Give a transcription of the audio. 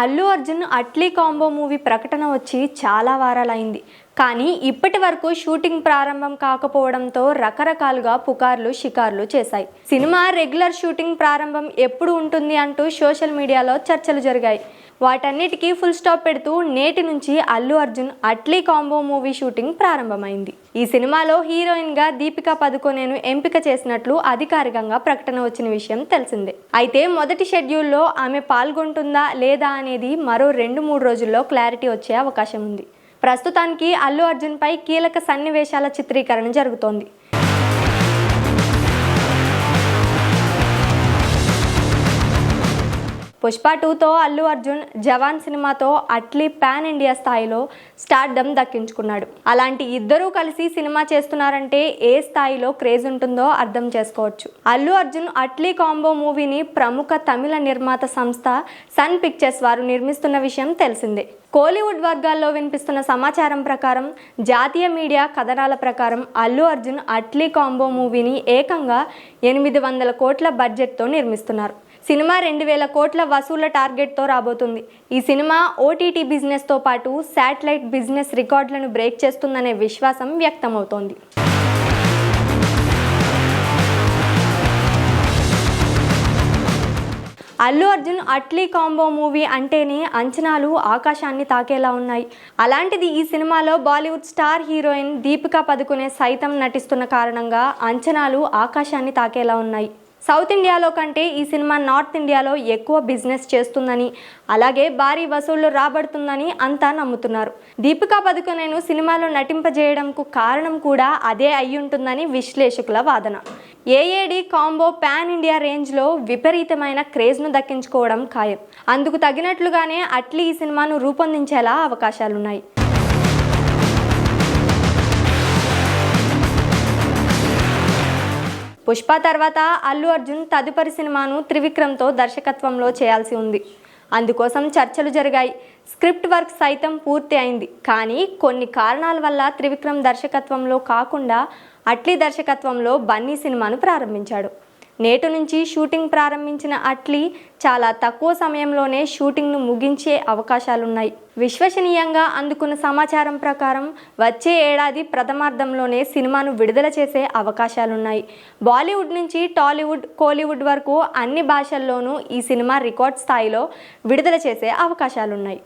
Allu Arjun Atlee combo movie ప్రకటన వచ్చి చాలా వారాలైంది. కానీ ఇప్పటి వరకు షూటింగ్ ప్రారంభం కాకపోవడంతో రకరకాలుగా పుకార్లు షికార్లు చేశాయి. సినిమా రెగ్యులర్ షూటింగ్ ప్రారంభం ఎప్పుడు ఉంటుంది అంటూ సోషల్ మీడియాలో చర్చలు జరిగాయి. వాటన్నిటికీ ఫుల్ స్టాప్ పెడుతూ నేటి నుంచి Allu Arjun Atlee combo movie shooting ప్రారంభమైంది. ఈ సినిమాలో హీరోయిన్గా దీపికా పదుకొనేను ఎంపిక చేసినట్లు అధికారికంగా ప్రకటన వచ్చిన విషయం తెలిసిందే. అయితే మొదటి షెడ్యూల్లో ఆమె పాల్గొంటుందా లేదా అనేది మరో రెండు మూడు రోజుల్లో క్లారిటీ వచ్చే అవకాశం ఉంది. ప్రస్తుతానికి అల్లు అర్జున్ పై కీలక సన్నివేశాల చిత్రీకరణ జరుగుతోంది. పుష్ప టూతో అల్లు అర్జున్ జవాన్ సినిమాతో అట్లీ పాన్ ఇండియా స్థాయిలో స్టార్డమ్ దక్కించుకున్నాడు. అలాంటి ఇద్దరూ కలిసి సినిమా చేస్తున్నారంటే ఏ స్థాయిలో క్రేజ్ ఉంటుందో అర్థం చేసుకోవచ్చు. అల్లు అర్జున్ అట్లీ కాంబో మూవీని ప్రముఖ తమిళ నిర్మాత సంస్థ సన్ పిక్చర్స్ వారు నిర్మిస్తున్న విషయం తెలిసిందే. కోలీవుడ్ వర్గాల్లో వినిపిస్తున్న సమాచారం ప్రకారం జాతీయ మీడియా కథనాల ప్రకారం అల్లు అర్జున్ అట్లీ కాంబో మూవీని ఏకంగా ఎనిమిది వందల కోట్ల బడ్జెట్తో నిర్మిస్తున్నారు. సినిమా రెండు వేల కోట్ల వసూళ్ళ టార్గెట్తో రాబోతుంది. ఈ సినిమా ఓటీటీ బిజినెస్తో పాటు శాటిలైట్ బిజినెస్ రికార్డులను బ్రేక్ చేస్తుందనే విశ్వాసం వ్యక్తమవుతోంది. అల్లు అర్జున్ అట్లీ కాంబో మూవీ అంటేనే అంచనాలు ఆకాశాన్ని తాకేలా ఉన్నాయి. అలాంటిది ఈ సినిమాలో Bollywood star heroine Deepika Padukone సైతం నటిస్తున్న కారణంగా అంచనాలు ఆకాశాన్ని తాకేలా ఉన్నాయి. సౌత్ ఇండియాలో కంటే ఈ సినిమా నార్త్ ఇండియాలో ఎక్కువ బిజినెస్ చేస్తుందని అలాగే భారీ వసూళ్ళు రాబడుతుందని అంతా నమ్ముతున్నారు. దీపికా పదుకొనేను సినిమాలో నటింపజేయడంకు కారణం కూడా అదే అయ్యుంటుందని విశ్లేషకుల వాదన. ఏఏడి కాంబో పాన్ ఇండియా రేంజ్లో విపరీతమైన క్రేజ్ను దక్కించుకోవడం ఖాయం. అందుకు తగినట్లుగానే అట్లీ ఈ సినిమాను రూపొందించేలా అవకాశాలున్నాయి. పుష్ప తర్వాత అల్లు అర్జున్ తదుపరి సినిమాను త్రివిక్రమ్తో దర్శకత్వంలో చేయాల్సి ఉంది. అందుకోసం చర్చలు జరిగాయి. స్క్రిప్ట్ వర్క్ సైతం పూర్తి అయింది. కానీ కొన్ని కారణాల వల్ల త్రివిక్రమ్ దర్శకత్వంలో కాకుండా అట్లీ దర్శకత్వంలో బన్నీ సినిమాను ప్రారంభించాడు. నేటి నుంచి షూటింగ్ ప్రారంభించిన అట్లీ చాలా తక్కువ సమయంలోనే షూటింగ్ను ముగించే అవకాశాలున్నాయి. విశ్వసనీయంగా అందుకున్న సమాచారం ప్రకారం వచ్చే ఏడాది ప్రథమార్థంలోనే సినిమాను విడుదల చేసే అవకాశాలున్నాయి. బాలీవుడ్ నుంచి టాలీవుడ్ కోలీవుడ్ వరకు అన్ని భాషల్లోనూ ఈ సినిమా రికార్డ్ స్థాయిలో విడుదల చేసే అవకాశాలున్నాయి.